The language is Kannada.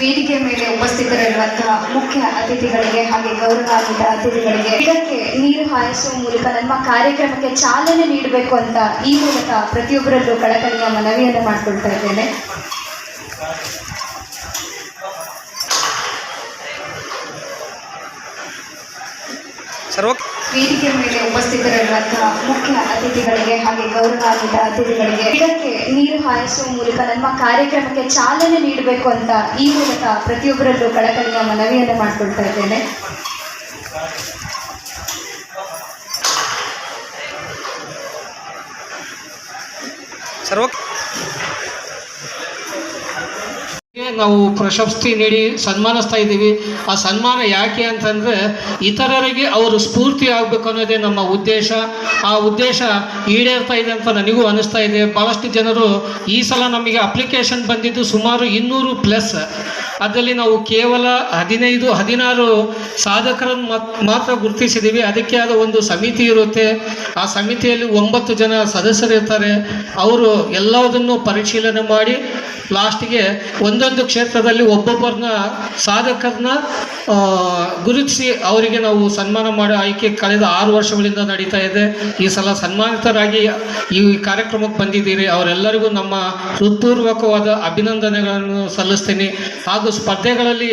ವೇದಿಕೆ ಮೇಲೆ ಉಪಸ್ಥಿತರಿರುವಂತಹ ಮುಖ್ಯ ಅತಿಥಿಗಳಿಗೆ ಹಾಗೆ ಗೌರವಾನ್ವಿತ ಅತಿಥಿಗಳಿಗೆ ಇದಕ್ಕೆ ನೀರು ಹಾಯಿಸುವ ಮೂಲಕ ನಮ್ಮ ಕಾರ್ಯಕ್ರಮಕ್ಕೆ ಚಾಲನೆ ನೀಡಬೇಕು ಅಂತ ಈ ಮೂಲಕ ಪ್ರತಿಯೊಬ್ಬರಲ್ಲೂ ಕಳಕಳಿಯ ಮನವಿಯನ್ನು ಮಾಡಿಕೊಳ್ತಾ ಇದ್ದೇನೆ. Sir, okay. ವೇದಿಕೆ ಮೇಲೆ ಉಪಸ್ಥಿತರಿರುವಂತಹ ಮುಖ್ಯ ಅತಿಥಿಗಳಿಗೆ ಹಾಗೆ ಗೌರವಾನ್ವಿತ ಅತಿಥಿಗಳಿಗೆ ಇದಕ್ಕೆ ನೀರು ಹಾಯಿಸುವ ಮೂಲಕ ನಮ್ಮ ಕಾರ್ಯಕ್ರಮಕ್ಕೆ ಚಾಲನೆ ನೀಡಬೇಕು ಅಂತ ಈ ಮೂಲಕ ಪ್ರತಿಯೊಬ್ಬರಲ್ಲೂ ಕಳಕಳಿಯ ಮನವಿಯನ್ನು ಮಾಡಿಕೊಳ್ತಾ ಇದ್ದೇನೆ. ಸರ್ ಓಕೆ ಗೆ ನಾವು ಪ್ರಶಸ್ತಿ ನೀಡಿ ಸನ್ಮಾನಿಸ್ತಾ ಇದ್ದೀವಿ. ಆ ಸನ್ಮಾನ ಯಾಕೆ ಅಂತಂದರೆ ಇತರರಿಗೆ ಅವರು ಸ್ಫೂರ್ತಿ ಆಗಬೇಕು ಅನ್ನೋದೇ ನಮ್ಮ ಉದ್ದೇಶ. ಆ ಉದ್ದೇಶ ಈಡೇರ್ತಾ ಇದೆ ಅಂತ ನನಗೂ ಅನಿಸ್ತಾ ಇದೆ. ಭಾಳಷ್ಟು ಜನರು ಈ ಸಲ ನಮಗೆ ಅಪ್ಲಿಕೇಶನ್ ಬಂದಿದ್ದು ಸುಮಾರು ಇನ್ನೂರು ಪ್ಲಸ್. ಅದರಲ್ಲಿ ನಾವು ಕೇವಲ ಹದಿನೈದು, ಹದಿನಾರು ಸಾಧಕರನ್ನು ಮಾತ್- ಮಾತ್ರ ಗುರುತಿಸಿದ್ದೀವಿ. ಅದಕ್ಕೆ ಆದ ಒಂದು ಸಮಿತಿ ಇರುತ್ತೆ. ಆ ಸಮಿತಿಯಲ್ಲಿ ಒಂಬತ್ತು ಜನ ಸದಸ್ಯರಿರ್ತಾರೆ. ಅವರು ಎಲ್ಲದನ್ನು ಪರಿಶೀಲನೆ ಮಾಡಿ ಲಾಸ್ಟಿಗೆ ಒಂದೊಂದು ಕ್ಷೇತ್ರದಲ್ಲಿ ಒಬ್ಬೊಬ್ಬರನ್ನ ಸಾಧಕರನ್ನ ಗುರುತಿಸಿ ಅವರಿಗೆ ನಾವು ಸನ್ಮಾನ ಮಾಡೋ ಆಯ್ಕೆ ಕಳೆದ ಆರು ವರ್ಷಗಳಿಂದ ನಡೀತಾ ಇದೆ. ಈ ಸಲ ಸನ್ಮಾನಿತರಾಗಿ ಈ ಕಾರ್ಯಕ್ರಮಕ್ಕೆ ಬಂದಿದ್ದೀರಿ. ಅವರೆಲ್ಲರಿಗೂ ನಮ್ಮ ಹೃತ್ಪೂರ್ವಕವಾದ ಅಭಿನಂದನೆಗಳನ್ನು ಸಲ್ಲಿಸ್ತೀನಿ. ಹಾಗೂ ಸ್ಪರ್ಧೆಗಳಲ್ಲಿ